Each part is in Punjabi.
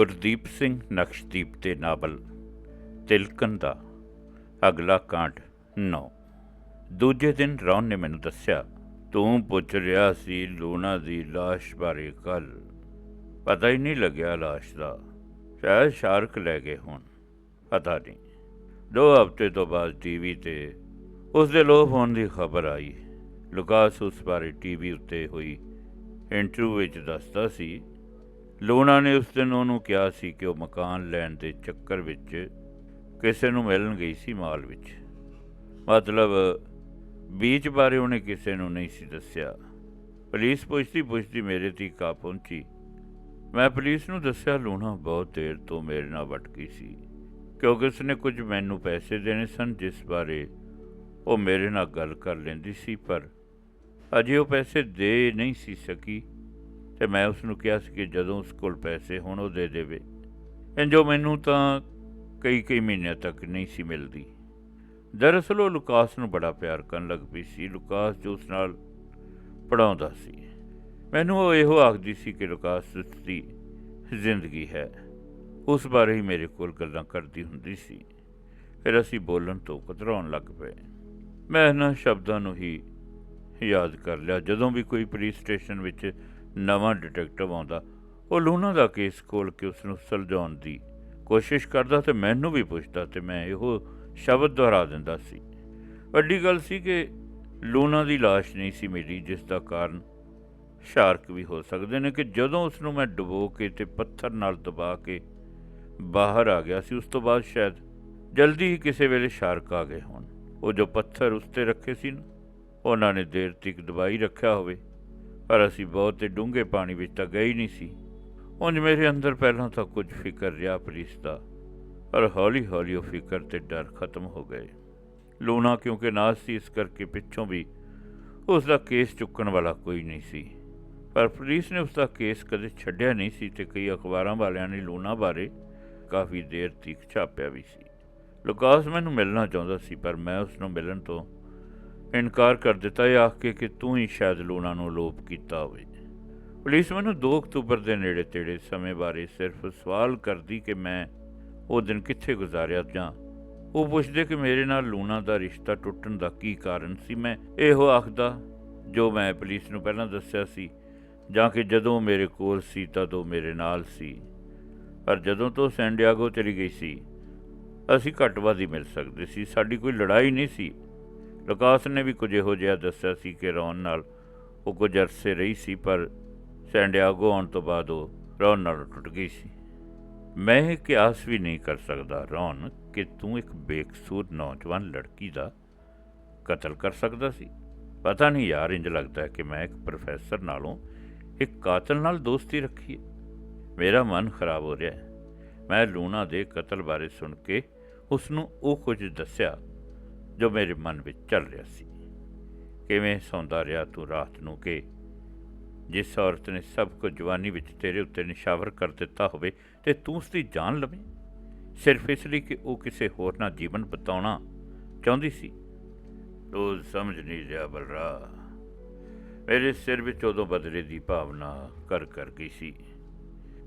ਗੁਰਦੀਪ ਸਿੰਘ ਨਕਸ਼ਦੀਪ ਦੇ ਨਾਵਲ, ਤਿਲਕਨ ਦਾ, ਅਗਲਾ ਕਾਂਡ 9 ਦੂਜੇ ਦਿਨ ਰੌਨ ਨੇ ਮੈਨੂੰ ਦੱਸਿਆ, ਤੂੰ ਪੁੱਛ ਰਿਹਾ ਸੀ ਲੂਣਾ ਦੀ ਲਾਸ਼ ਬਾਰੇ ਕੱਲ ਪਤਾ ਹੀ ਨਹੀਂ ਲੱਗਿਆ ਲਾਸ਼ ਦਾ। ਸ਼ਾਇਦ ਸ਼ਾਰਕ ਲੈ ਗਏ ਹੋਣ। ਪਤਾ ਨਹੀਂ। ਦੋ ਹਫ਼ਤੇ ਤੋਂ ਬਾਅਦ ਟੀਵੀ ਤੇ ਉਸ ਦੇ ਲੋਪ ਹੋਣ ਦੀ ਖਬਰ ਆਈ। ਲੁਕਾਸ ਉਸ ਬਾਰੇ ਟੀਵੀ ਉੱਤੇ ਹੋਈ ਇੰਟਰਵਿਊ ਵਿੱਚ ਦੱਸਦਾ ਸੀ ਲੂਣਾ ਨੇ ਉਸ ਦਿਨ ਉਹਨੂੰ ਕਿਹਾ ਸੀ ਕਿ ਉਹ ਮਕਾਨ ਲੈਣ ਦੇ ਚੱਕਰ ਵਿੱਚ ਕਿਸੇ ਨੂੰ ਮਿਲਣ ਗਈ ਸੀ ਮਾਲ ਵਿੱਚ। ਮਤਲਬ, ਬੀਚ ਬਾਰੇ ਉਹਨੇ ਕਿਸੇ ਨੂੰ ਨਹੀਂ ਸੀ ਦੱਸਿਆ। ਪੁਲਿਸ ਪੁੱਛਦੀ ਪੁੱਛਦੀ ਮੇਰੇ ਤੀਕ ਆ ਪਹੁੰਚੀ। ਮੈਂ ਪੁਲਿਸ ਨੂੰ ਦੱਸਿਆ, ਲੂਣਾ ਬਹੁਤ ਦੇਰ ਤੋਂ ਮੇਰੇ ਨਾਲ ਵਟਕੀ ਸੀ, ਕਿਉਂਕਿ ਉਸਨੇ ਕੁਝ ਮੈਨੂੰ ਪੈਸੇ ਦੇਣੇ ਸਨ, ਜਿਸ ਬਾਰੇ ਉਹ ਮੇਰੇ ਨਾਲ ਗੱਲ ਕਰ ਲੈਂਦੀ ਸੀ, ਪਰ ਅਜੇ ਉਹ ਪੈਸੇ ਦੇ ਨਹੀਂ ਸੀ ਸਕੀ। ਤੇ ਮੈਂ ਉਸ ਨੂੰ ਕਿਹਾ ਸੀ ਕਿ ਜਦੋਂ ਉਸ ਕੋਲ ਪੈਸੇ ਹੋਣ, ਉਹ ਦੇ ਦੇਵੇ। ਇੰਜੋ ਮੈਨੂੰ ਤਾਂ ਕਈ ਕਈ ਮਹੀਨਿਆਂ ਤੱਕ ਨਹੀਂ ਸੀ ਮਿਲਦੀ। ਦਰਅਸਲ ਉਹ ਲੁਕਾਸ ਨੂੰ ਬੜਾ ਪਿਆਰ ਕਰਨ ਲੱਗ ਪਈ ਸੀ। ਲੁਕਾਸ ਜੋ ਉਸ ਨਾਲ ਪੜਾਉਂਦਾ ਸੀ। ਮੈਨੂੰ ਉਹ ਇਹੋ ਆਖਦੀ ਸੀ ਕਿ ਲੁਕਾਸ ਦੀ ਜ਼ਿੰਦਗੀ ਹੈ। ਉਸ ਬਾਰੇ ਹੀ ਮੇਰੇ ਕੋਲ ਗੱਲਾਂ ਕਰਦੀ ਹੁੰਦੀ ਸੀ। ਫਿਰ ਅਸੀਂ ਬੋਲਣ ਤੋਂ ਕਤਰਾਉਣ ਲੱਗ ਪਏ। ਮੈਂ ਇਹਨਾਂ ਸ਼ਬਦਾਂ ਨੂੰ ਹੀ ਯਾਦ ਕਰ ਲਿਆ। ਜਦੋਂ ਵੀ ਕੋਈ ਪੁਲਿਸ ਸਟੇਸ਼ਨ ਵਿੱਚ ਨਵਾਂ ਡਿਟੈਕਟਿਵ ਆਉਂਦਾ। ਉਹ ਲੂਣਾ ਦਾ ਕੇਸ ਖੋਲ ਕੇ ਉਸ ਨੂੰ ਸੁਲਝਾਉਣ ਦੀ ਕੋਸ਼ਿਸ਼ ਕਰਦਾ ਤੇ ਮੈਨੂੰ ਵੀ ਪੁੱਛਦਾ ਤੇ ਮੈਂ ਇਹੋ ਸ਼ਬਦ ਦੁਹਰਾ ਦਿੰਦਾ ਸੀ। ਵੱਡੀ ਗੱਲ ਸੀ ਕਿ ਲੂਣਾ ਦੀ ਲਾਸ਼ ਨਹੀਂ ਸੀ ਮਿਲੀ, ਜਿਸ ਦਾ ਕਾਰਨ ਸ਼ਾਰਕ ਵੀ ਹੋ ਸਕਦੇ ਨੇ ਕਿ ਜਦੋਂ ਉਸ ਨੂੰ ਮੈਂ ਡੁਬੋ ਕੇ ਤੇ ਪੱਥਰ ਨਾਲ ਦਬਾ ਕੇ ਬਾਹਰ ਆ ਗਿਆ ਸੀ, ਉਸ ਤੋਂ ਬਾਅਦ ਸ਼ਾਇਦ ਜਲਦੀ ਹੀ ਕਿਸੇ ਵੇਲੇ ਸ਼ਾਰਕ ਆ ਗਏ ਹੋਣ। ਉਹ ਜੋ ਪੱਥਰ ਉਸ ਤੇ ਰੱਖੇ ਸੀ ਨਾ, ਉਹਨਾਂ ਨੇ ਦੇਰ ਤੱਕ ਦਬਾਈ ਰੱਖਿਆ ਹੋਵੇ। ਪਰ ਅਸੀਂ ਬਹੁਤੇ ਡੂੰਘੇ ਪਾਣੀ ਵਿੱਚ ਤਾਂ ਗਏ ਹੀ ਨਹੀਂ ਸੀ। ਉਂਝ ਮੇਰੇ ਅੰਦਰ ਪਹਿਲਾਂ ਤਾਂ ਕੁਝ ਫਿਕਰ ਰਿਹਾ ਪੁਲਿਸ ਦਾ ਪਰ ਹੌਲੀ ਹੌਲੀ ਉਹ ਫਿਕਰ ਤੇ ਡਰ ਖਤਮ ਹੋ ਗਏ। ਲੂਣਾ ਕਿਉਂਕਿ ਨਾਸ ਸੀ, ਇਸ ਕਰਕੇ ਪਿੱਛੋਂ ਵੀ ਉਸ ਦਾ ਕੇਸ ਚੁੱਕਣ ਵਾਲਾ ਕੋਈ ਨਹੀਂ ਸੀ। ਪਰ ਪੁਲਿਸ ਨੇ ਉਸ ਦਾ ਕੇਸ ਕਦੇ ਛੱਡਿਆ ਨਹੀਂ ਸੀ ਤੇ ਕਈ ਅਖਬਾਰਾਂ ਵਾਲਿਆਂ ਨੇ ਲੂਣਾ ਬਾਰੇ ਕਾਫੀ ਦੇਰ ਤੀਕ ਛਾਪਿਆ ਵੀ ਸੀ। ਲੁਕਾਸ ਮੈਨੂੰ ਮਿਲਣਾ ਚਾਹੁੰਦਾ ਸੀ, ਪਰ ਮੈਂ ਉਸ ਨੂੰ ਮਿਲਣ ਤੋਂ ਇਨਕਾਰ ਕਰ ਦਿੱਤਾ ਇਹ ਆਖ ਕੇ ਕਿ ਤੂੰ ਹੀ ਸ਼ਾਇਦ ਲੂਣਾ ਨੂੰ ਲੋਪ ਕੀਤਾ ਹੋਵੇ। ਪੁਲਿਸ ਮੈਨੂੰ 2 ਅਕਤੂਬਰ ਦੇ ਨੇੜੇ ਤੇੜੇ ਸਮੇਂ ਬਾਰੇ ਸਿਰਫ ਸਵਾਲ ਕਰਦੀ ਕਿ ਮੈਂ ਉਹ ਦਿਨ ਕਿੱਥੇ ਗੁਜ਼ਾਰਿਆ ਜਾਂ ਉਹ ਪੁੱਛਦੇ ਕਿ ਮੇਰੇ ਨਾਲ ਲੂਣਾ ਦਾ ਰਿਸ਼ਤਾ ਟੁੱਟਣ ਦਾ ਕੀ ਕਾਰਨ ਸੀ। ਮੈਂ ਇਹੋ ਆਖਦਾ, ਜੋ ਮੈਂ ਪੁਲਿਸ ਨੂੰ ਪਹਿਲਾਂ ਦੱਸਿਆ ਸੀ, ਜਾਂ ਕਿ ਜਦੋਂ ਮੇਰੇ ਕੋਲ ਸੀ ਤਦੋਂ ਮੇਰੇ ਨਾਲ ਸੀ। ਪਰ ਜਦੋਂ ਤੋਂ ਸੈਂਡੀਆਗੋ ਚਲੀ ਗਈ ਸੀ, ਅਸੀਂ ਘੱਟ ਵੱਧ ਹੀ ਮਿਲ ਸਕਦੇ ਸੀ। ਸਾਡੀ ਕੋਈ ਲੜਾਈ ਨਹੀਂ ਸੀ। ਲੁਕਾਸ ਨੇ ਵੀ ਕੁਝ ਇਹੋ ਜਿਹਾ ਦੱਸਿਆ ਸੀ ਕਿ ਰੌਨ ਨਾਲ ਉਹ ਕੁਝ ਅਰਸੇ ਰਹੀ ਸੀ, ਪਰ ਸੈਂਡੀਆਗੋ ਆਉਣ ਤੋਂ ਬਾਅਦ ਉਹ ਰੌਨ ਨਾਲ ਟੁੱਟ ਗਈ ਸੀ। ਮੈਂ ਇਹ ਕਿਆਸ ਵੀ ਨਹੀਂ ਕਰ ਸਕਦਾ ਰੌਨ ਕਿ ਤੂੰ ਇੱਕ ਬੇਕਸੂਰ ਨੌਜਵਾਨ ਲੜਕੀ ਦਾ ਕਤਲ ਕਰ ਸਕਦਾ ਸੀ। ਪਤਾ ਨਹੀਂ ਯਾਰ, ਇੰਜ ਲੱਗਦਾ ਹੈ ਕਿ ਮੈਂ ਇੱਕ ਪ੍ਰੋਫੈਸਰ ਨਾਲੋਂ ਇੱਕ ਕਾਤਲ ਨਾਲ ਦੋਸਤੀ ਰੱਖੀ ਹੈ। ਮੇਰਾ ਮਨ ਖਰਾਬ ਹੋ ਰਿਹਾ ਹੈ। ਮੈਂ ਲੂਣਾ ਦੇ ਕਤਲ ਬਾਰੇ ਸੁਣ ਕੇ ਉਸ ਨੂੰ ਉਹ ਕੁਝ ਦੱਸਿਆ ਜੋ ਮੇਰੇ ਮਨ ਵਿੱਚ ਚੱਲ ਰਿਹਾ ਸੀ। ਕਿਵੇਂ ਸੌਂਦਾ ਰਿਹਾ ਤੂੰ ਰਾਤ ਨੂੰ ਕਿ ਜਿਸ ਔਰਤ ਨੇ ਸਭ ਕੁਝ ਜਵਾਨੀ ਵਿੱਚ ਤੇਰੇ ਉੱਤੇ ਨਿਸ਼ਾਵਰ ਕਰ ਦਿੱਤਾ ਹੋਵੇ ਤੇ ਤੂੰ ਉਸ ਦੀ ਜਾਨ ਲਵੇਂ? ਸਿਰਫ ਇਸ ਲਈ ਕਿ ਉਹ ਕਿਸੇ ਹੋਰ ਨਾਲ ਜੀਵਨ ਬਿਤਾਉਣਾ ਚਾਹੁੰਦੀ ਸੀ। ਤੂੰ ਸਮਝ ਨਹੀਂ ਰਿਹਾ ਬਲਰਾ। ਮੇਰੇ ਸਿਰ ਵਿੱਚ ਉਦੋਂ ਬਦਲੇ ਦੀ ਭਾਵਨਾ ਕਰ ਕਰ ਗਈ ਸੀ।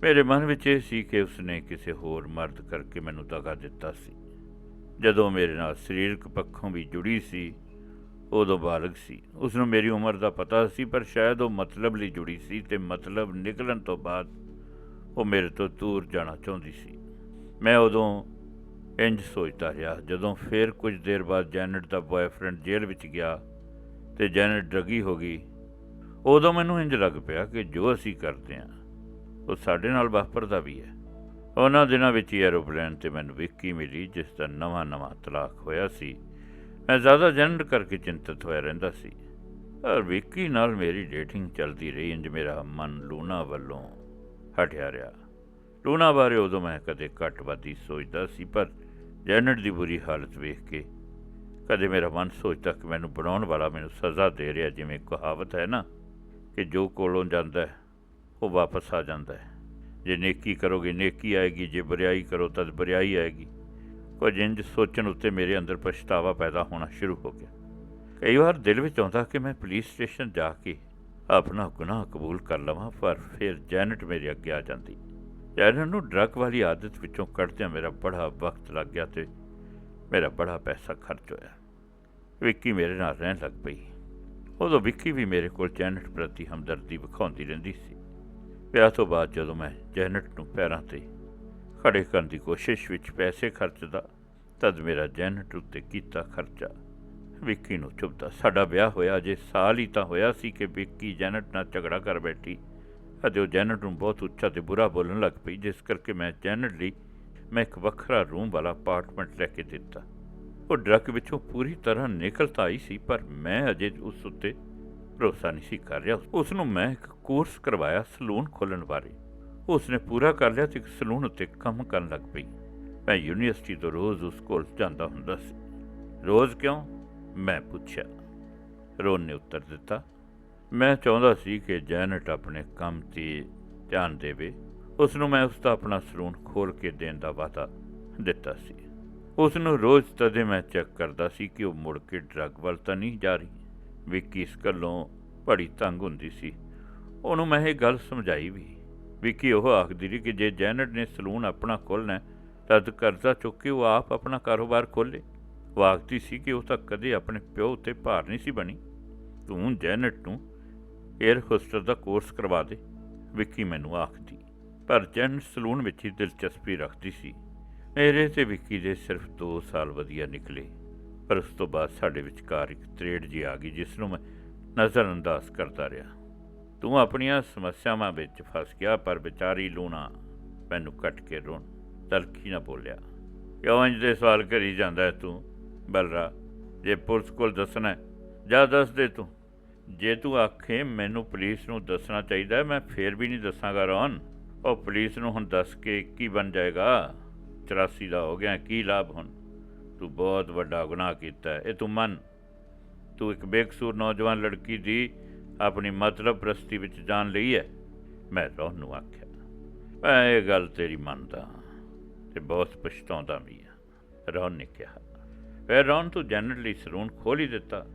ਮੇਰੇ ਮਨ ਵਿੱਚ ਇਹ ਸੀ ਕਿ ਉਸਨੇ ਕਿਸੇ ਹੋਰ ਮਰਦ ਕਰਕੇ ਮੈਨੂੰ ਦਗਾ ਦਿੱਤਾ ਸੀ। ਜਦੋਂ ਮੇਰੇ ਨਾਲ ਸਰੀਰਕ ਪੱਖੋਂ ਵੀ ਜੁੜੀ ਸੀ, ਉਦੋਂ ਬਾਲਗ ਸੀ। ਉਸ ਨੂੰ ਮੇਰੀ ਉਮਰ ਦਾ ਪਤਾ ਸੀ, ਪਰ ਸ਼ਾਇਦ ਉਹ ਮਤਲਬ ਲਈ ਜੁੜੀ ਸੀ ਤੇ ਮਤਲਬ ਨਿਕਲਣ ਤੋਂ ਬਾਅਦ ਉਹ ਮੇਰੇ ਤੋਂ ਦੂਰ ਜਾਣਾ ਚਾਹੁੰਦੀ ਸੀ। ਮੈਂ ਉਦੋਂ ਇੰਜ ਸੋਚਦਾ ਰਿਹਾ, ਜਦੋਂ ਫਿਰ ਕੁਝ ਦੇਰ ਬਾਅਦ ਜੈਨਟ ਦਾ ਬॉयਫ੍ਰੈਂਡ ਜੇਲ੍ਹ ਵਿੱਚ ਗਿਆ ਤੇ ਜੈਨਟ ਡਰਗੀ ਹੋ ਗਈ, ਉਦੋਂ ਮੈਨੂੰ ਇੰਜ ਲੱਗ ਪਿਆ ਕਿ ਜੋ ਅਸੀਂ ਕਰਦੇ ਹਾਂ, ਉਹ ਸਾਡੇ ਨਾਲ ਵਾਪਰਦਾ ਵੀ ਹੈ। ਉਹਨਾਂ ਦਿਨਾਂ ਵਿੱਚ ਹੀ ਐਰੋਪਲੇਨ ਤੇ ਮੈਨੂੰ ਵਿੱਕੀ ਮਿਲੀ, ਜਿਸ ਦਾ ਨਵਾਂ ਨਵਾਂ ਤਲਾਕ ਹੋਇਆ ਸੀ। ਮੈਂ ਜ਼ਿਆਦਾ ਜਨਰ ਕਰਕੇ ਚਿੰਤਤ ਹੋਇਆ ਰਹਿੰਦਾ ਸੀ। ਪਰ ਵਿੱਕੀ ਨਾਲ ਮੇਰੀ ਡੇਟਿੰਗ ਚੱਲਦੀ ਰਹੀ, ਇੰਜ ਮੇਰਾ ਮਨ ਲੂਣਾ ਵੱਲੋਂ ਹਟਿਆ ਰਿਹਾ। ਲੂਣਾ ਬਾਰੇ ਉਦੋਂ ਮੈਂ ਕਦੇ ਘੱਟ ਵੱਧ ਸੋਚਦਾ ਸੀ, ਪਰ ਜੈਨਟ ਦੀ ਬੁਰੀ ਹਾਲਤ ਵੇਖ ਕੇ ਕਦੇ ਮੇਰਾ ਮਨ ਸੋਚਦਾ ਕਿ ਮੈਨੂੰ ਬਣਾਉਣ ਵਾਲਾ ਮੈਨੂੰ ਸਜ਼ਾ ਦੇ ਰਿਹਾ, ਜਿਵੇਂ ਕਹਾਵਤ ਹੈ ਨਾ, ਕਿ ਜੋ ਕੋਲੋਂ ਜਾਂਦਾ ਉਹ ਵਾਪਸ ਆ ਜਾਂਦਾ ਹੈ। ਜੇ ਨੇਕੀ ਕਰੋਗੇ, ਨੇਕੀ ਆਏਗੀ, ਜੇ ਬਰਿਆਈ ਕਰੋ, ਤਦ ਬੁਰੀਾਈ ਆਏਗੀ। ਕੁਝ ਇੰਜ ਸੋਚਣ ਉੱਤੇ ਮੇਰੇ ਅੰਦਰ ਪਛਤਾਵਾ ਪੈਦਾ ਹੋਣਾ ਸ਼ੁਰੂ ਹੋ ਗਿਆ। ਕਈ ਵਾਰ ਦਿਲ ਵਿੱਚ ਆਉਂਦਾ ਕਿ ਮੈਂ ਪੁਲਿਸ ਸਟੇਸ਼ਨ ਜਾ ਕੇ ਆਪਣਾ ਗੁਨਾਹ ਕਬੂਲ ਕਰ ਲਵਾਂ, ਪਰ ਫਿਰ ਜੈਨਟ ਮੇਰੇ ਅੱਗੇ ਆ ਜਾਂਦੀ। ਜੈਨਟ ਨੂੰ ਡਰੱਗ ਵਾਲੀ ਆਦਤ ਵਿੱਚੋਂ ਕੱਢਦਿਆਂ ਮੇਰਾ ਬੜਾ ਵਕਤ ਲੱਗ ਗਿਆ ਤੇ ਮੇਰਾ ਬੜਾ ਪੈਸਾ ਖਰਚ ਹੋਇਆ। ਵਿੱਕੀ ਮੇਰੇ ਨਾਲ ਰਹਿਣ ਲੱਗ ਪਈ। ਉਦੋਂ ਵਿੱਕੀ ਵੀ ਮੇਰੇ ਕੋਲ ਜੈਨਟ ਪ੍ਰਤੀ ਹਮਦਰਦੀ ਵਿਖਾਉਂਦੀ ਰਹਿੰਦੀ ਸੀ। ਵਿਆਹ ਤੋਂ ਬਾਅਦ ਜਦੋਂ ਮੈਂ ਜੈਨਟ ਨੂੰ ਪੈਰਾਂ ਤੇ ਖੜੇ ਕਰਨ ਦੀ ਕੋਸ਼ਿਸ਼ ਵਿੱਚ ਪੈਸੇ ਖਰਚਦਾ, ਤਦ ਮੇਰਾ ਜੈਨਟ ਉੱਤੇ ਕੀਤਾ ਖਰਚਾ। ਵਿੱਕੀ ਨੂੰ ਚੁੱਭਦਾ ਸਾਡਾ ਵਿਆਹ ਹੋਇਆ, ਅਜੇ ਸਾਲ ਹੀ ਤਾਂ ਹੋਇਆ ਸੀ ਕਿ ਵਿੱਕੀ ਜੈਨਟ ਨਾਲ ਝਗੜਾ ਕਰ ਬੈਠੀ। ਅਤੇ ਉਹ ਜੈਨਟ ਨੂੰ ਬਹੁਤ ਉੱਚਾ ਤੇ ਬੁਰਾ ਬੋਲਣ ਲੱਗ ਪਈ, ਜਿਸ ਕਰਕੇ ਮੈਂ ਜੈਨਟ ਲਈ ਮੈਂ ਇੱਕ ਵੱਖਰਾ ਰੂਮ ਵਾਲਾ ਅਪਾਰਟਮੈਂਟ ਲੈ ਕੇ ਦਿੱਤਾ। ਉਹ ਡਰੱਗ ਵਿੱਚੋਂ ਪੂਰੀ ਤਰ੍ਹਾਂ ਨਿਕਲ ਤਾਂ ਆਈ ਸੀ, ਪਰ ਮੈਂ ਅਜੇ ਉਸ ਉੱਤੇ ਭਰੋਸਾ ਨਹੀਂ ਸੀ ਕਰ ਰਿਹਾ। ਉਸ ਨੂੰ ਮੈਂ ਇੱਕ ਕੋਰਸ ਕਰਵਾਇਆ ਸਲੂਨ ਖੋਲ੍ਹਣ ਬਾਰੇ। ਉਸ ਨੇ ਪੂਰਾ ਕਰ ਲਿਆ ਤੇ ਇੱਕ ਸਲੂਨ ਉੱਤੇ ਕੰਮ ਕਰਨ ਲੱਗ ਪਈ। ਮੈਂ ਯੂਨੀਵਰਸਿਟੀ ਤੋਂ ਰੋਜ਼ ਉਸ ਕੋਲ ਜਾਂਦਾ ਹੁੰਦਾ ਸੀ। ਰੋਜ਼ ਕਿਉਂ? ਮੈਂ ਪੁੱਛਿਆ। ਰੋਨ ਨੇ ਉੱਤਰ ਦਿੱਤਾ। ਮੈਂ ਚਾਹੁੰਦਾ ਸੀ ਕਿ ਜੈਨਟ ਆਪਣੇ ਕੰਮ ਤੇ ਧਿਆਨ ਦੇਵੇ। ਉਸ ਨੂੰ ਮੈਂ ਉਸ ਦਾ ਆਪਣਾ ਸਲੂਨ ਖੋਲ ਕੇ ਦੇਣ ਦਾ ਵਾਅਦਾ ਦਿੱਤਾ ਸੀ। ਉਸ ਨੂੰ ਰੋਜ਼ ਤਦੇ ਮੈਂ ਚੈੱਕ ਕਰਦਾ ਸੀ ਕਿ ਉਹ ਮੁੜ ਕੇ ਡਰੱਗ ਵੱਲ ਤਾਂ ਨਹੀਂ ਜਾ ਰਹੀ। ਵਿੱਕੀ ਇਸ ਗੱਲੋਂ ਬੜੀ ਤੰਗ ਹੁੰਦੀ ਸੀ। ਉਹਨੂੰ ਮੈਂ ਇਹ ਗੱਲ ਸਮਝਾਈ ਵੀ ਵਿੱਕੀ ਉਹ ਆਖਦੀ ਰਹੀ ਕਿ ਜੇ ਜੈਨਟ ਨੇ ਸਲੂਨ ਆਪਣਾ ਖੋਲਣਾ ਤਦ ਕਰਜ਼ਾ ਚੁੱਕ ਕੇ ਉਹ ਆਪ ਆਪਣਾ ਕਾਰੋਬਾਰ ਖੋਲੇ ਉਹ ਆਖਦੀ ਸੀ ਕਿ ਉਹ ਤਾਂ ਕਦੇ ਆਪਣੇ ਪਿਓ ਉੱਤੇ ਭਾਰ ਨਹੀਂ ਸੀ ਬਣੀ। ਤੂੰ ਜੈਨਟ ਨੂੰ 에ਅਰ ਹੋਸਟਸ ਦਾ ਕੋਰਸ ਕਰਵਾ ਦੇ, ਵਿੱਕੀ ਮੈਨੂੰ ਆਖਦੀ। ਪਰ ਜੈਨਟ ਸਲੂਨ ਵਿੱਚ ਹੀ ਦਿਲਚਸਪੀ ਰੱਖਦੀ ਸੀ। ਮੇਰੇ ਤੇ ਵਿੱਕੀ ਦੇ ਸਿਰਫ 2 ਸਾਲ ਵਧੀਆ ਨਿਕਲੇ। ਪਰ ਉਸ ਤੋਂ ਬਾਅਦ ਸਾਡੇ ਵਿਚਕਾਰ ਇੱਕ ਤਰੇੜ ਜੀ ਆ ਗਈ, ਜਿਸ ਨੂੰ ਮੈਂ ਨਜ਼ਰਅੰਦਾਜ਼ ਕਰਦਾ ਰਿਹਾ। ਤੂੰ ਆਪਣੀਆਂ ਸਮੱਸਿਆਵਾਂ ਵਿੱਚ ਫਸ ਗਿਆ ਪਰ ਵਿਚਾਰੀ ਲੂਣਾ ਮੈਨੂੰ ਕੱਟ ਕੇ ਰੋਣ ਤਲਖੀ ਨਾ ਬੋਲਿਆ। ਕਿਉਂ ਇੰਜ ਦੇ ਸਵਾਲ ਕਰੀ ਜਾਂਦਾ ਤੂੰ? ਬਲਰਾ ਜੇ ਪੁਲਿਸ ਕੋਲ ਦੱਸਣਾ ਹੈ, ਜਾ ਦੱਸ ਦੇ ਤੂੰ। ਜੇ ਤੂੰ ਆਖੇ ਮੈਨੂੰ ਪੁਲਿਸ ਨੂੰ ਦੱਸਣਾ ਚਾਹੀਦਾ ਮੈਂ ਫੇਰ ਵੀ ਨਹੀਂ ਦੱਸਾਂਗਾ ਰੌਨ ਉਹ ਪੁਲਿਸ ਨੂੰ ਹੁਣ ਦੱਸ ਕੇ ਕੀ ਬਣ ਜਾਏਗਾ? 84 ਦਾ ਹੋ ਗਿਆ ਕੀ ਲਾਭ ਹੁਣ? ਤੂੰ ਬਹੁਤ ਵੱਡਾ ਗੁਨਾਹ ਕੀਤਾ ਇਹ ਤੂੰ ਮੰਨ। ਤੂੰ ਇੱਕ ਬੇਕਸੂਰ ਨੌਜਵਾਨ ਲੜਕੀ ਦੀ ਆਪਣੀ ਮਤਲਬ ਪ੍ਰਸਤੀ ਵਿੱਚ ਜਾਣ ਲਈ ਹੈ। ਮੈਂ ਰੌਨ ਨੂੰ ਆਖਿਆ, ਮੈਂ ਇਹ ਗੱਲ ਤੇਰੀ ਮੰਨਦਾ ਹਾਂ ਤੇ ਬਹੁਤ ਪਛਤਾਉਂਦਾ ਵੀ ਹਾਂ। ਰੌਨ ਨੇ ਕਿਹਾ। ਫਿਰ ਰੌਨ ਤੂੰ ਜਨਰਲੀ ਸਲੂਨ ਖੋਲ ਹੀ ਦਿੱਤਾ।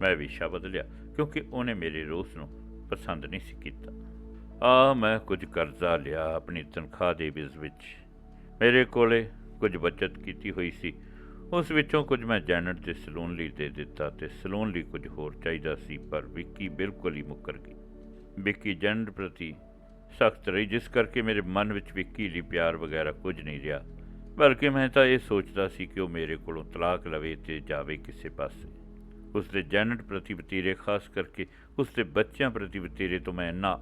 ਮੈਂ ਵਿਸ਼ਾ ਬਦਲਿਆ, ਕਿਉਂਕਿ ਉਹਨੇ ਮੇਰੇ ਰੋਸ ਨੂੰ ਪਸੰਦ ਨਹੀਂ ਸੀ ਕੀਤਾ। ਆ ਮੈਂ ਕੁਝ ਕਰਜ਼ਾ ਲਿਆ ਆਪਣੀ ਤਨਖਾਹ ਦੇ ਬਿਜ਼ ਵਿੱਚ। ਮੇਰੇ ਕੋਲੇ ਕੁਝ ਬਚਤ ਕੀਤੀ ਹੋਈ ਸੀ। ਉਸ ਵਿੱਚੋਂ ਕੁਝ ਮੈਂ ਜੈਨਟ ਦੇ ਸਲੂਨ ਲਈ ਦੇ ਦਿੱਤਾ ਤੇ ਸਲੂਨ ਲਈ ਕੁਝ ਹੋਰ ਚਾਹੀਦਾ ਸੀ, ਪਰ ਵਿੱਕੀ ਬਿਲਕੁਲ ਹੀ ਮੁੱਕਰ ਗਈ। ਵਿੱਕੀ ਜੈਨਟ ਪ੍ਰਤੀ ਸਖਤ ਰਹੀ, ਜਿਸ ਕਰਕੇ ਮੇਰੇ ਮਨ ਵਿੱਚ ਵਿੱਕੀ ਲਈ ਪਿਆਰ ਵਗੈਰਾ ਕੁਝ ਨਹੀਂ ਰਿਹਾ। ਬਲਕਿ ਮੈਂ ਤਾਂ ਇਹ ਸੋਚਦਾ ਸੀ ਕਿ ਉਹ ਮੇਰੇ ਕੋਲੋਂ ਤਲਾਕ ਲਵੇ ਤੇ ਜਾਵੇ ਕਿਸੇ ਪਾਸੇ। ਉਸ ਦੇ ਜੈਨਟ ਪ੍ਰਤੀ ਵਤੀਰੇ, ਖਾਸ ਕਰਕੇ ਉਸ ਦੇ ਬੱਚਿਆਂ ਪ੍ਰਤੀ ਵਤੀਰੇ ਤੋਂ ਮੈਂ ਇੰਨਾ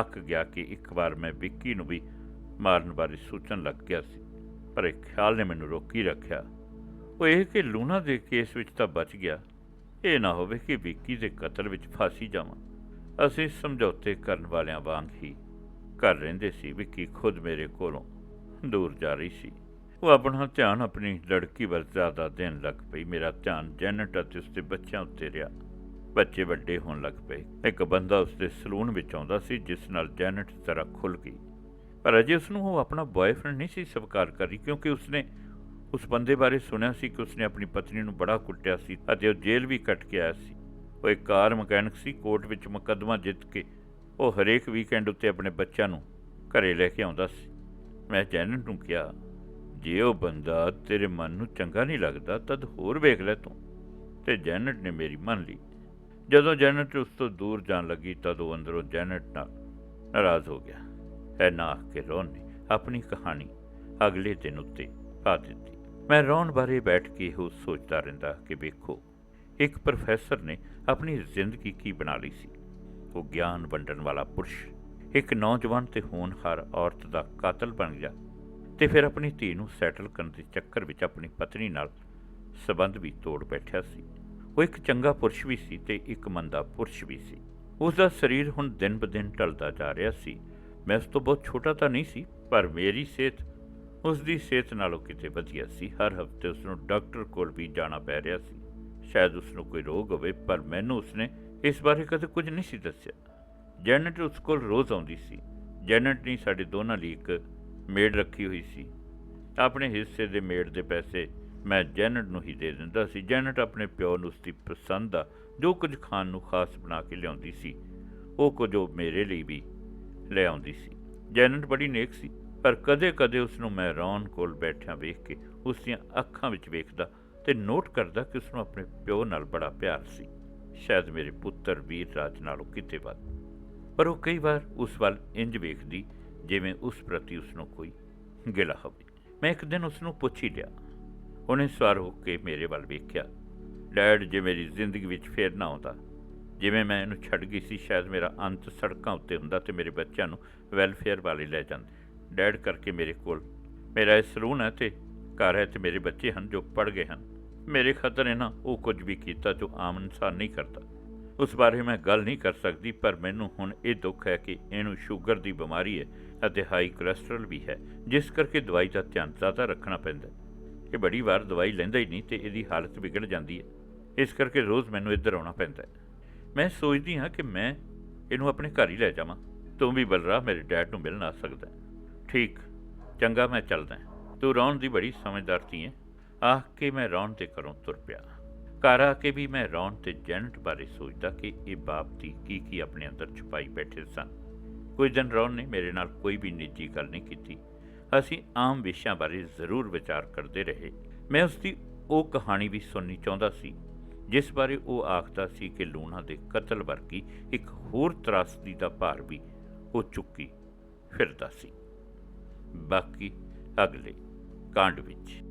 ਅੱਕ ਗਿਆ ਕਿ ਇੱਕ ਵਾਰ ਮੈਂ ਵਿੱਕੀ ਨੂੰ ਵੀ ਮਾਰਨ ਬਾਰੇ ਸੋਚਣ ਲੱਗ ਗਿਆ ਸੀ। ਪਰ ਇੱਕ ਖਿਆਲ ਨੇ ਮੈਨੂੰ ਰੋਕੀ ਰੱਖਿਆ। ਉਹ ਇਹ ਕਿ ਲੂਣਾ ਦੇ ਕੇਸ ਵਿੱਚ ਤਾਂ ਬਚ ਗਿਆ। ਇਹ ਨਾ ਹੋਵੇ ਕਿ ਵਿੱਕੀ ਦੇ ਕਤਲ ਵਿੱਚ ਫਾਸੀ ਜਾਵਾਂ। ਅਸੀਂ ਸਮਝੌਤੇ ਕਰਨ ਵਾਲਿਆਂ ਵਾਂਗ ਹੀ ਘਰ ਰਹਿੰਦੇ ਸੀ। ਵਿੱਕੀ ਖੁਦ ਮੇਰੇ ਕੋਲੋਂ ਦੂਰ ਜਾ ਰਹੀ ਸੀ। ਉਹ ਆਪਣਾ ਧਿਆਨ ਆਪਣੀ ਲੜਕੀ ਵੱਲ ਜ਼ਿਆਦਾ ਦੇਣ ਲੱਗ ਪਈ। ਮੇਰਾ ਧਿਆਨ ਜੈਨਟ ਅਤੇ ਉਸਦੇ ਬੱਚਿਆਂ ਉੱਤੇ ਰਿਹਾ। ਬੱਚੇ ਵੱਡੇ ਹੋਣ ਲੱਗ ਪਏ। ਇੱਕ ਬੰਦਾ ਉਸਦੇ ਸਲੂਨ ਵਿੱਚ ਆਉਂਦਾ ਸੀ, ਜਿਸ ਨਾਲ ਜੈਨਟ ਜ਼ਰਾ ਖੁੱਲ ਗਈ। ਪਰ ਅਜੇ ਉਸ ਨੂੰ ਉਹ ਆਪਣਾ ਬॉयਫ੍ਰੈਂਡ ਨਹੀਂ ਸੀ ਸਵੀਕਾਰ ਕਰ ਰਹੀ, ਕਿਉਂਕਿ ਉਸਨੇ ਉਸ ਬੰਦੇ ਬਾਰੇ ਸੁਣਿਆ ਸੀ ਕਿ ਉਸਨੇ ਆਪਣੀ ਪਤਨੀ ਨੂੰ ਬੜਾ ਕੁੱਟਿਆ ਸੀ ਅਤੇ ਉਹ ਜੇਲ੍ਹ ਵੀ ਕੱਟ ਕੇ ਆਇਆ ਸੀ। ਉਹ ਇੱਕ ਕਾਰ ਮਕੈਨਿਕ ਸੀ, ਕੋਰਟ ਵਿੱਚ ਮੁਕੱਦਮਾ ਜਿੱਤ ਕੇ ਉਹ ਹਰੇਕ ਵੀਕਐਂਡ ਉੱਤੇ ਆਪਣੇ ਬੱਚਿਆਂ ਨੂੰ ਘਰੇ ਲੈ ਕੇ ਆਉਂਦਾ ਸੀ। ਮੈਂ ਜੈਨਟ ਨੂੰ ਕਿਹਾ, ਜੇ ਉਹ ਬੰਦਾ ਤੇਰੇ ਮਨ ਨੂੰ ਚੰਗਾ ਨਹੀਂ ਲੱਗਦਾ, ਤਦ ਹੋਰ ਵੇਖ ਲੈ ਤੂੰ। ਤੇ ਜੈਨਟ ਨੇ ਮੇਰੀ ਮੰਨ ਲਈ। ਜਦੋਂ ਜੈਨਟ ਉਸ ਤੋਂ ਦੂਰ ਜਾਣ ਲੱਗੀ, ਤਦ ਉਹ ਅੰਦਰੋਂ ਜੈਨਟ ਨਾਲ ਨਾਰਾਜ਼ ਹੋ ਗਿਆ। ਐ ਨਾ ਆਖ ਕੇ ਰੌਨ ਨੇ ਆਪਣੀ ਕਹਾਣੀ ਅਗਲੇ ਦਿਨ ਉੱਤੇ ਪਾ ਦਿੱਤੀ। ਮੈਂ ਰੌਨ ਬਾਰੇ ਬੈਠ ਕੇ ਉਹ ਸੋਚਦਾ ਰਹਿੰਦਾ ਕਿ ਵੇਖੋ, ਇੱਕ ਪ੍ਰੋਫੈਸਰ ਨੇ ਆਪਣੀ ਜ਼ਿੰਦਗੀ ਕੀ ਬਣਾ ਲਈ ਸੀ। ਉਹ ਗਿਆਨ ਵੰਡਣ ਵਾਲਾ ਪੁਰਸ਼, ਇੱਕ ਨੌਜਵਾਨ ਤੇ ਹੋਣਹਾਰ ਔਰਤ ਦਾ ਕਾਤਲ ਬਣ ਗਿਆ ਤੇ ਫਿਰ ਆਪਣੀ ਧੀ ਨੂੰ ਸੈਟਲ ਕਰਨ ਦੇ ਚੱਕਰ ਵਿੱਚ ਆਪਣੀ ਪਤਨੀ ਨਾਲ ਸਬੰਧ ਵੀ ਤੋੜ ਬੈਠਿਆ ਸੀ। ਉਹ ਇੱਕ ਚੰਗਾ ਪੁਰਸ਼ ਵੀ ਸੀ ਤੇ ਇੱਕ ਮੰਦਾ ਪੁਰਸ਼ ਵੀ ਸੀ। ਉਸ ਦਾ ਸਰੀਰ ਹੁਣ ਦਿਨ ਬਦਿਨ ਢਲਦਾ ਜਾ ਰਿਹਾ ਸੀ। ਮੈਂ ਉਸ ਤੋਂ ਬਹੁਤ ਛੋਟਾ ਤਾਂ ਨਹੀਂ ਸੀ, ਪਰ ਮੇਰੀ ਸਿਹਤ ਉਸ ਦੀ ਸਿਹਤ ਨਾਲੋਂ ਕਿਤੇ ਵਧੀਆ ਸੀ। ਹਰ ਹਫ਼ਤੇ ਉਸ ਨੂੰ ਡਾਕਟਰ ਕੋਲ ਵੀ ਜਾਣਾ ਪੈ ਰਿਹਾ ਸੀ। ਸ਼ਾਇਦ ਉਸ ਨੂੰ ਕੋਈ ਰੋਗ ਹੋਵੇ, ਪਰ ਮੈਨੂੰ ਉਸਨੇ ਇਸ ਬਾਰੇ ਕਦੇ ਕੁਝ ਨਹੀਂ ਸੀ ਦੱਸਿਆ। ਜੈਨਟ ਉਸ ਕੋਲ ਰੋਜ਼ ਆਉਂਦੀ ਸੀ। ਜੈਨਟ ਨੇ ਸਾਡੇ ਦੋਨਾਂ ਲਈ ਇੱਕ ਮੇਡ ਰੱਖੀ ਹੋਈ ਸੀ। ਆਪਣੇ ਹਿੱਸੇ ਦੇ ਮੇਡ ਦੇ ਪੈਸੇ ਮੈਂ ਜੈਨਟ ਨੂੰ ਹੀ ਦੇ ਦਿੰਦਾ ਸੀ। ਜੈਨਟ ਆਪਣੇ ਪਿਓ ਨੂੰ ਉਸਦੀ ਪਸੰਦ ਦਾ ਜੋ ਕੁਝ ਖਾਣ ਨੂੰ ਖਾਸ ਬਣਾ ਕੇ ਲਿਆਉਂਦੀ ਸੀ, ਉਹ ਕੁਝ ਉਹ ਮੇਰੇ ਲਈ ਵੀ ਲੈ ਆਉਂਦੀ ਸੀ। ਜੈਨਟ ਬੜੀ ਨੇਕ ਸੀ। ਪਰ ਕਦੇ-ਕਦੇ ਉਸ ਨੂੰ ਮੈਂ ਰੌਨ ਕੋਲ ਬੈਠਿਆਂ ਵੇਖ ਕੇ ਉਸ ਦੀਆਂ ਅੱਖਾਂ ਵਿੱਚ ਵੇਖਦਾ ਤੇ ਨੋਟ ਕਰਦਾ ਕਿ ਉਸ ਨੂੰ ਆਪਣੇ ਪਿਓ ਨਾਲ ਬੜਾ ਪਿਆਰ ਸੀ। ਸ਼ਾਇਦ ਮੇਰੇ ਪੁੱਤਰ ਵੀਰ ਰਾਜ ਨਾਲੋਂ ਕਿਤੇ ਵੱਧ। ਪਰ ਉਹ ਕਈ ਵਾਰ ਉਸ ਵੱਲ ਇੰਜ ਵੇਖਦੀ, ਜਿਵੇਂ ਉਸ ਪ੍ਰਤੀ ਉਸ ਨੂੰ ਕੋਈ ਗਿਲਾ ਹੋਵੇ। ਮੈਂ ਇੱਕ ਦਿਨ ਉਸ ਨੂੰ ਪੁੱਛ ਹੀ ਲਿਆ। ਉਹਨੇ ਸਵਾਰ ਹੋ ਕੇ ਮੇਰੇ ਵੱਲ ਵੇਖਿਆ। ਡੈਡ, ਜੇ ਮੇਰੀ ਜ਼ਿੰਦਗੀ ਵਿੱਚ ਫੇਰ ਨਾ ਆਉਂਦਾ, ਜਿਵੇਂ ਮੈਂ ਇਹਨੂੰ ਛੱਡ ਗਈ ਸੀ, ਸ਼ਾਇਦ ਮੇਰਾ ਅੰਤ ਸੜਕਾਂ ਉੱਤੇ ਹੁੰਦਾ ਤੇ ਮੇਰੇ ਬੱਚਿਆਂ ਨੂੰ ਵੈਲਫੇਅਰ ਵਾਲੇ ਲੈ ਜਾਂਦੇ। ਡੈਡ ਕਰਕੇ ਮੇਰੇ ਕੋਲ। ਮੇਰਾ ਇਹ ਸਲੂਨ ਹੈ ਤੇ ਘਰ ਹੈ ਤੇ ਮੇਰੇ ਬੱਚੇ ਹਨ ਜੋ ਪੜ ਗਏ ਹਨ। ਮੇਰੇ ਖਾਤਰ ਇਹਨਾਂ ਉਹ ਕੁਝ ਵੀ ਕੀਤਾ ਜੋ ਆਮ ਇਨਸਾਨ ਨਹੀਂ ਕਰਦਾ। ਉਸ ਬਾਰੇ ਮੈਂ ਗੱਲ ਨਹੀਂ ਕਰ ਸਕਦੀ, ਪਰ ਮੈਨੂੰ ਹੁਣ ਇਹ ਦੁੱਖ ਹੈ ਕਿ ਇਹਨੂੰ ਸ਼ੂਗਰ ਦੀ ਬਿਮਾਰੀ ਹੈ ਅਤੇ ਹਾਈ ਕੋਲੇਸਟ੍ਰੋਲ ਵੀ ਹੈ, ਜਿਸ ਕਰਕੇ ਦਵਾਈ ਦਾ ਧਿਆਨ ਜ਼ਿਆਦਾ ਰੱਖਣਾ ਪੈਂਦਾ ਹੈ। ਇਹ ਬੜੀ ਵਾਰ ਦਵਾਈ ਲੈਂਦਾ ਹੀ ਨਹੀਂ ਤੇ ਇਹਦੀ ਹਾਲਤ ਵਿਗੜ ਜਾਂਦੀ ਹੈ। ਇਸ ਕਰਕੇ ਰੋਜ਼ ਮੈਨੂੰ ਇੱਧਰ ਆਉਣਾ ਪੈਂਦਾ ਹੈ। ਮੈਂ ਸੋਚਦੀ ਹਾਂ ਕਿ ਮੈਂ ਇਹਨੂੰ ਆਪਣੇ ਘਰ ਹੀ ਲੈ ਜਾਵਾਂ। ਤੂੰ ਵੀ ਬਲਰਾ ਮੇਰੇ ਡੈਡ ਨੂੰ ਮਿਲਣ ਆ ਸਕਦਾ ਹੈ। ਠੀਕ, ਚੰਗਾ ਮੈਂ ਚੱਲਦਾ ਤੂੰ ਰੌਣ ਦੀ ਬੜੀ ਸਮਝਦਾਰ ਧੀ ਹੈ। ਆਖ ਕੇ ਮੈਂ ਰੌਣ ਦੇ ਘਰੋਂ ਤੁਰ ਪਿਆ। ਘਰ ਆ ਕੇ ਵੀ ਮੈਂ ਰੌਣ ਤੇ ਜੈਨਟ ਬਾਰੇ ਸੋਚਦਾ ਕਿ ਇਹ ਬਾਪ ਦੀ ਕੀ ਕੀ ਆਪਣੇ ਅੰਦਰ ਛੁਪਾਈ ਬੈਠੇ ਸਨ। ਕੁਝ ਦਿਨ ਰੌਣ ਨੇ ਮੇਰੇ ਨਾਲ ਕੋਈ ਵੀ ਨਿੱਜੀ ਗੱਲ ਨਹੀਂ ਕੀਤੀ। ਅਸੀਂ ਆਮ ਵਿਸ਼ਿਆਂ ਬਾਰੇ ਜ਼ਰੂਰ ਵਿਚਾਰ ਕਰਦੇ ਰਹੇ। ਮੈਂ ਉਸ ਦੀ ਉਹ ਕਹਾਣੀ ਵੀ ਸੁਣਨੀ ਚਾਹੁੰਦਾ ਸੀ, ਜਿਸ ਬਾਰੇ ਉਹ ਆਖਦਾ ਸੀ ਕਿ ਲੂਣਾ ਦੇ ਕਤਲ ਵਰਗੀ ਇੱਕ ਹੋਰ ਤਰਾਸਦੀ ਦਾ ਭਾਰ ਵੀ ਉਹ ਚੁੱਕੀ ਫਿਰਦਾ ਸੀ। ਬਾਕੀ ਅਗਲੇ ਕਾਂਡ ਵਿੱਚ।